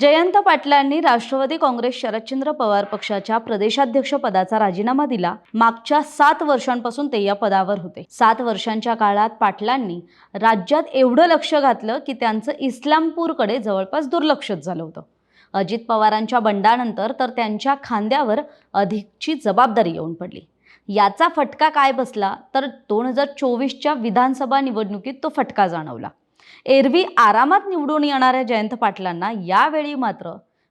जयंत पाटलांनी राष्ट्रवादी काँग्रेस शरदचंद्र पवार पक्षाच्या प्रदेशाध्यक्ष पदाचा राजीनामा दिला. मागच्या सात वर्षांपासून ते या पदावर होते. सात वर्षांच्या काळात पाटलांनी राज्यात एवढं लक्ष घातलं की त्यांचं इस्लामपूरकडे जवळपास दुर्लक्षच झालं होतं. अजित पवारांच्या बंडानंतर तर त्यांच्या खांद्यावर अधिकची जबाबदारी येऊन पडली. याचा फटका काय बसला? तर दोन हजार चोवीसच्या विधानसभा निवडणुकीत तो फटका जाणवला. एरवी आरामात निवडून येणाऱ्या जयंत पाटलांना यावेळी मात्र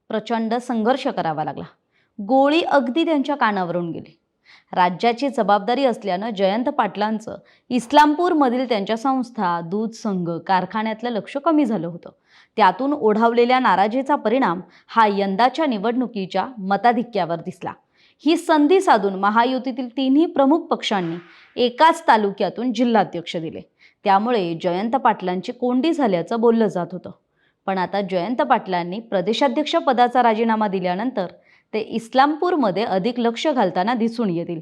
प्रचंड संघर्ष करावा लागला. गोळी अगदी त्यांच्या कानावरून गेली. राज्याची जबाबदारी असल्यानं जयंत पाटलांचं इस्लामपूरमधील त्यांच्या संस्था दूध संघ कारखान्यातलं लक्ष कमी झालं होतं. त्यातून ओढावलेल्या नाराजीचा परिणाम हा यंदाच्या निवडणुकीच्या मताधिक्यावर दिसला. ही संधी साधून महायुतीतील तिन्ही प्रमुख पक्षांनी एकाच तालुक्यातून जिल्हाध्यक्ष दिले. त्यामुळे जयंत पाटलांची कोंडी झाल्याचं बोललं जात होतं. पण आता जयंत पाटलांनी प्रदेशाध्यक्ष पदाचा राजीनामा दिल्यानंतर ते इस्लामपूरमध्ये अधिक लक्ष घालताना दिसून येतील.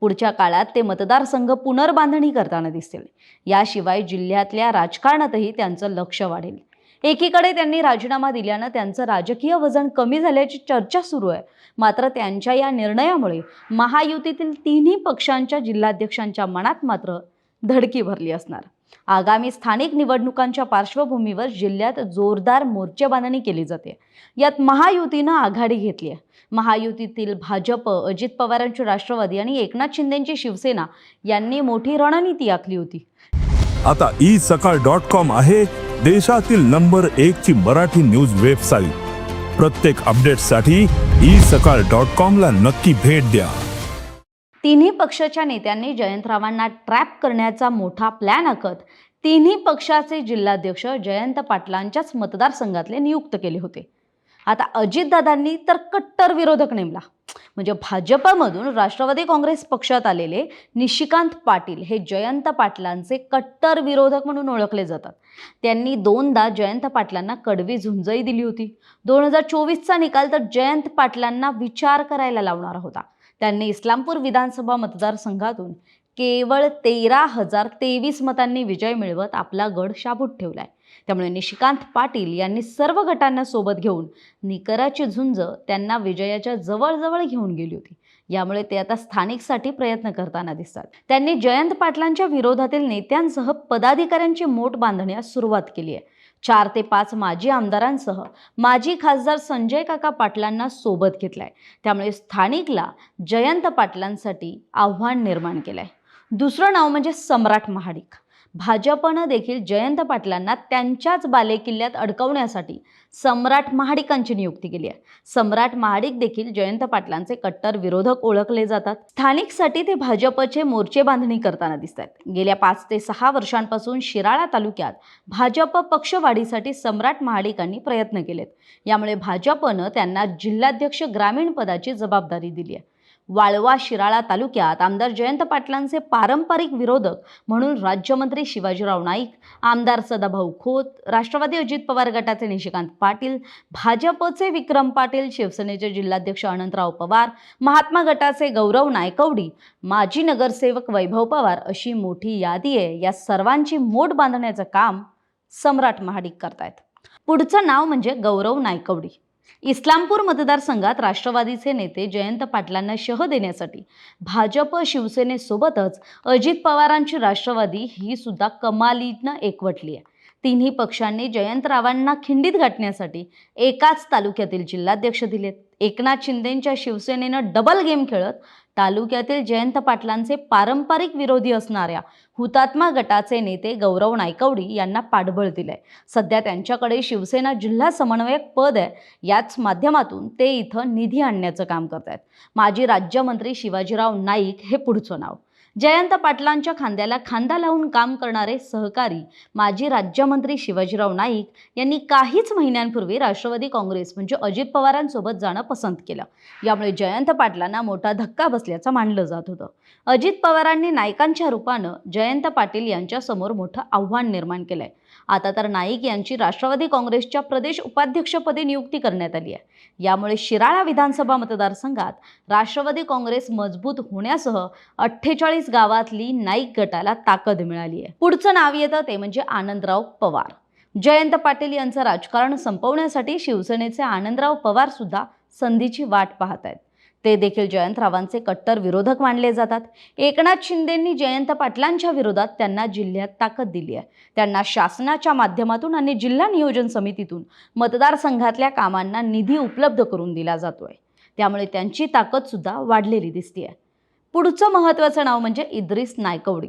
पुढच्या काळात ते मतदारसंघ पुनर्बांधणी करताना दिसतील याशिवाय जिल्ह्यातल्या राजकारणातही त्यांचं लक्ष वाढेल. एकीकडे त्यांनी राजीनामा दिल्यानं त्यांचं राजकीय वजन कमी झाल्याची चर्चा सुरू आहे. मात्र त्यांच्या या निर्णयामुळे महायुतीतील तिन्ही पक्षांच्या जिल्हाध्यक्षांच्या मनात मात्र धडकी भरली असणार. आगामी स्थानिक निवडणुकांच्या पार्श्वभूमीवर जिल्ह्यात जोरदार मोर्चेबांधणी केली जाते. यात महायुतीनं आघाडी घेतली आहे. महायुतीतील भाजप अजित पवारांची राष्ट्रवादी आणि एकनाथ शिंदेची शिवसेना यांनी मोठी रणनीती आखली होती. आता ई सकाळ डॉट कॉम आहे देशातील नंबर एक ची मराठी न्यूज वेबसाईट. प्रत्येक अपडेटसाठी ई सकाळ डॉट कॉम ला नक्की भेट द्या. तिन्ही पक्षाच्या नेत्यांनी जयंतरावांना ट्रॅप करण्याचा मोठा प्लॅन आखत तिन्ही पक्षाचे जिल्हाध्यक्ष जयंत पाटलांच्याच मतदारसंघातले नियुक्त केले होते. आता अजितदादांनी तर कट्टर विरोधक नेमला. म्हणजे भाजपमधून राष्ट्रवादी काँग्रेस पक्षात आलेले निशिकांत पाटील हे जयंत पाटलांचे कट्टर विरोधक म्हणून ओळखले जातात. त्यांनी दोनदा जयंत पाटलांना कडवी झुंजई दिली होती. दोन हजार चोवीसचा निकाल तर जयंत पाटलांना विचार करायला लावणारा होता. त्यांनी इस्लामपूर विधानसभा मतदारसंघातून केवळ तेरा हजार तेवीस मतांनी विजय मिळवत आपला गड शाबूत ठेवलाय. त्यामुळे निशिकांत पाटील यांनी सर्व गटांना सोबत घेऊन निकराची झुंज त्यांना विजयाच्या जवळजवळ घेऊन गेली होती. यामुळे ते आता स्थानिकसाठी प्रयत्न करताना दिसतात. त्यांनी जयंत पाटलांच्या विरोधातील नेत्यांसह पदाधिकाऱ्यांची मोठ बांधण्यास सुरुवात केली आहे. चार ते पाच माजी आमदारांसह माजी खासदार संजय काका पाटलांना सोबत घेतलाय. त्यामुळे स्थानिकला जयंत पाटलांसाठी आव्हान निर्माण केलंय. दुसरं नाव म्हणजे सम्राट महाडिक. भाजपनं देखील जयंत पाटलांना त्यांच्याच बालेकिल्ल्यात अडकवण्यासाठी सम्राट महाडिकांची नियुक्ती केली आहे. सम्राट महाडिक देखील जयंत पाटलांचे कट्टर विरोधक ओळखले जातात. स्थानिकसाठी ते भाजपचे मोर्चे बांधणी करताना दिसत आहेत. गेल्या पाच ते सहा वर्षांपासून शिराळा तालुक्यात भाजप पक्षवाढीसाठी सम्राट महाडिकांनी प्रयत्न केलेत. यामुळे भाजपनं त्यांना जिल्हाध्यक्ष ग्रामीण पदाची जबाबदारी दिली आहे. वाळवा शिराळा तालुक्यात आमदार जयंत पाटलांचे पारंपरिक विरोधक म्हणून राज्यमंत्री शिवाजीराव नाईक आमदार सदाभाऊ खोत राष्ट्रवादी अजित पवार गटाचे निशिकांत पाटील भाजपचे विक्रम पाटील शिवसेनेचे जिल्हाध्यक्ष अनंतराव पवार महात्मा गटाचे गौरव नायकवडी माजी नगरसेवक वैभव पवार अशी मोठी यादी आहे. या सर्वांची मोठ बांधण्याचं काम सम्राट महाडिक करतायत. पुढचं नाव म्हणजे गौरव नायकवडी. इस्लामपूर मतदारसंघात राष्ट्रवादीचे नेते जयंत पाटलांना शह देण्यासाठी भाजप शिवसेनेसोबतच अजित पवारांची राष्ट्रवादी ही सुद्धा कमालीनं एकवटली आहे. तिन्ही पक्षांनी जयंतरावांना खिंडीत गाठण्यासाठी एकाच तालुक्यातील जिल्हाध्यक्ष दिलेत. एकनाथ शिंदेंच्या शिवसेनेनं डबल गेम खेळत तालुक्यातील जयंत पाटलांचे पारंपरिक विरोधी असणाऱ्या हुतात्मा गटाचे नेते गौरव नायकवडी यांना पाठबळ दिलंय. सध्या त्यांच्याकडे शिवसेना जिल्हा समन्वयक पद आहे. याच माध्यमातून ते इथं निधी आणण्याचं काम करत आहेत माजी राज्यमंत्री शिवाजीराव नाईक हे पुढचं नाव. जयंत पाटलांच्या खांद्याला खांदा लावून काम करणारे सहकारी माजी राज्यमंत्री शिवाजीराव नाईक यांनी काहीच महिन्यांपूर्वी राष्ट्रवादी काँग्रेस म्हणजे अजित पवारांसोबत जाणं पसंत केलं. यामुळे जयंत पाटलांना मोठा धक्का बसल्याचं मानलं जात होतं. अजित पवारांनी नायकांच्या रूपानं जयंत पाटील यांच्यासमोर मोठं आव्हान निर्माण केलंय. आता तर नाईक यांची राष्ट्रवादी काँग्रेसच्या प्रदेश उपाध्यक्षपदी नियुक्ती करण्यात आली आहे. यामुळे शिराळा विधानसभा मतदारसंघात राष्ट्रवादी काँग्रेस मजबूत होण्यासह अठ्ठेचाळीस गावातली नाईक गटाला ताकद मिळाली आहे पुढचं नाव येतं ते म्हणजे आनंदराव पवार. जयंत पाटील यांचं राजकारण संपवण्यासाठी शिवसेनेचे आनंदराव पवार सुद्धा संधीची वाट पाहत आहेत ते देखील जयंतरावांचे कट्टर विरोधक मानले जातात. एकनाथ शिंदेंनी जयंत पाटलांच्या विरोधात त्यांना जिल्ह्यात ताकद दिली आहे त्यांना शासनाच्या माध्यमातून आणि जिल्हा नियोजन समितीतून मतदारसंघातल्या कामांना निधी उपलब्ध करून दिला जातोय. त्यामुळे त्यांची ताकद सुद्धा वाढलेली आहे पुढचं महत्त्वाचं नाव म्हणजे इद्रिस नायकवडी.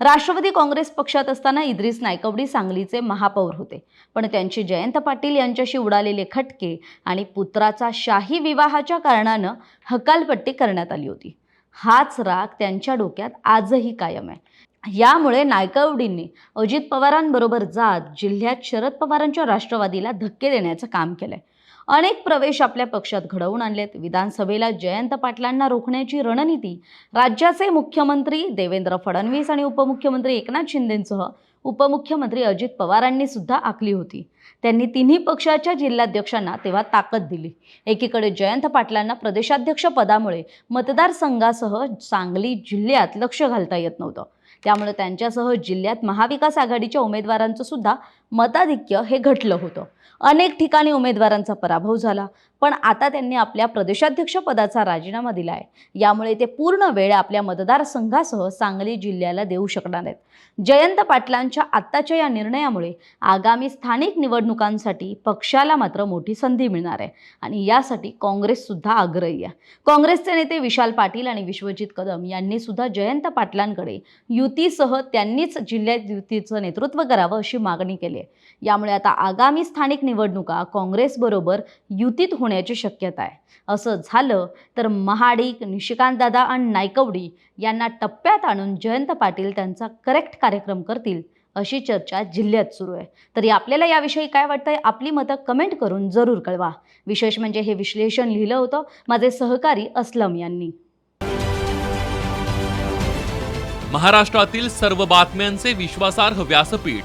राष्ट्रवादी काँग्रेस पक्षात असताना इद्रिस नायकवडी सांगलीचे महापौर होते. पण त्यांचे जयंत पाटील यांच्याशी उडालेले खटके आणि पुत्राचा शाही विवाहाच्या कारणानं हकालपट्टी करण्यात आली होती. हाच राग त्यांच्या डोक्यात आजही कायम आहे. यामुळे नायकवडींनी अजित पवारांबरोबर जात जिल्ह्यात शरद पवारांच्या राष्ट्रवादीला धक्के देण्याचं काम केलंय. अनेक प्रवेश आपल्या पक्षात घडवून आणलेत. विधानसभेला जयंत पाटलांना रोखण्याची रणनीती राज्याचे मुख्यमंत्री देवेंद्र फडणवीस आणि उपमुख्यमंत्री एकनाथ शिंदेंसह उपमुख्यमंत्री अजित पवारांनी सुद्धा आखली होती. त्यांनी तिन्ही पक्षाच्या जिल्हाध्यक्षांना तेव्हा ताकद दिली. एकीकडे जयंत पाटलांना प्रदेशाध्यक्ष पदामुळे मतदारसंघासह सांगली जिल्ह्यात लक्ष घालता येत नव्हतं. त्यामुळे त्यांच्यासह जिल्ह्यात महाविकास आघाडीच्या उमेदवारांचं सुद्धा मताधिक्य हे घटलं होतं. अनेक ठिकाणी उमेदवारांचा पराभव झाला पण आता त्यांनी आपल्या प्रदेशाध्यक्ष पदाचा राजीनामा दिला आहे यामुळे ते पूर्ण वेळ आपल्या मतदारसंघासह सांगली जिल्ह्याला देऊ शकणार आहेत. जयंत पाटलांच्या आत्ताच्या या निर्णयामुळे आगामी स्थानिक निवडणुकांसाठी पक्षाला मात्र मोठी संधी मिळणार आहे आणि यासाठी काँग्रेससुद्धा आग्रही आहे. काँग्रेसचे नेते विशाल पाटील आणि विश्वजित कदम यांनी सुद्धा जयंत पाटलांकडे युतीसह त्यांनीच जिल्ह्यात युतीचं नेतृत्व करावं अशी मागणी केली आहे यामुळे आता आगामी स्थानिक निवडणुका काँग्रेसबरोबर युतीत होण्याची शक्यता आहे. असं झालं तर महाडिक निशिकांतदादा आणि नायकवडी यांना टप्प्यात आणून जयंत पाटील त्यांचा करेक्ट कार्यक्रम करतील अशी चर्चा जिल्ह्यात सुरू आहे. तरी आपल्याला याविषयी काय वाटतंय आपली मतं कमेंट करून जरूर कळवा. विशेष म्हणजे हे विश्लेषण लिहिलं होतं माझे सहकारी असलम यांनी. महाराष्ट्रातील सर्व बातम्यांचे विश्वासार्ह व्यासपीठ